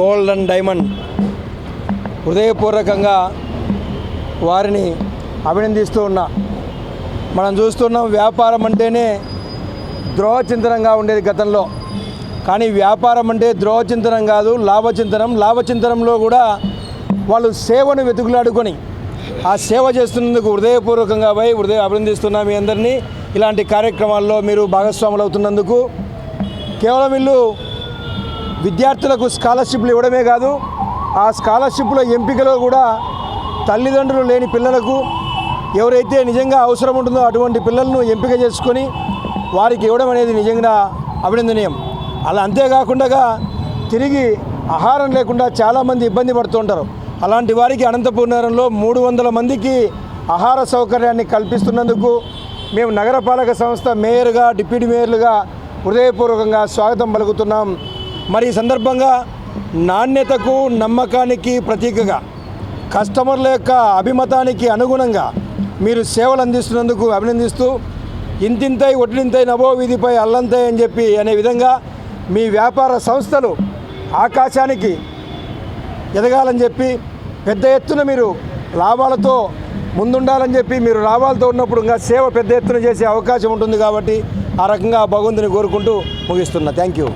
Gold and diamond. హృదయపూర్వకంగా వారిని అభినందిస్తూ ఉన్నా. మనం చూస్తున్నాం వ్యాపారం అంటేనే ద్రోహచింతనంగా ఉండేది గతంలో. కానీ వ్యాపారం అంటే ద్రోహచింతనం కాదు లాభచింతనం. లాభచింతనంలో కూడా వాళ్ళు సేవను వెతుకులాడుకొని ఆ సేవ చేస్తున్నందుకు హృదయపూర్వకంగా పోయి హృదయ అభినందిస్తున్నా మీ అందరినీ. ఇలాంటి కార్యక్రమాల్లో మీరు భాగస్వాములు అవుతున్నందుకు కేవలం వీళ్ళు విద్యార్థులకు స్కాలర్షిప్లు ఇవ్వడమే కాదు ఆ స్కాలర్షిప్ల ఎంపికలో కూడా తల్లిదండ్రులు లేని పిల్లలకు ఎవరైతే నిజంగా అవసరం ఉంటుందో అటువంటి పిల్లలను ఎంపిక చేసుకొని వారికి ఇవ్వడం అనేది నిజంగా అభినందనీయం. అలా అంతేకాకుండా తిరిగి ఆహారం లేకుండా చాలామంది ఇబ్బంది పడుతుంటారు అలాంటి వారికి అనంతపురంలో మూడు వందల మందికి ఆహార సౌకర్యాన్ని కల్పిస్తున్నందుకు మేము నగరపాలక సంస్థ మేయర్గా డిప్యూటీ మేయర్లుగా హృదయపూర్వకంగా స్వాగతం పలుకుతున్నాం. మరి ఈ సందర్భంగా నాణ్యతకు నమ్మకానికి ప్రతీకగా కస్టమర్ల యొక్క అభిమతానికి అనుగుణంగా మీరు సేవలు అందిస్తున్నందుకు అభినందిస్తూ ఇంతింతై ఒట్టింతై నభో వీధిపై అల్లంతై అని చెప్పి అనే విధంగా మీ వ్యాపార సంస్థలు ఆకాశానికి ఎదగాలని చెప్పి పెద్ద ఎత్తున మీరు లాభాలతో ముందుండాలని చెప్పి మీరు లాభాలతో ఉన్నప్పుడు ఇంకా సేవ పెద్ద ఎత్తున చేసే అవకాశం ఉంటుంది కాబట్టి ఆ రకంగా భగవంతుని కోరుకుంటూ ముగిస్తున్నా. Thank you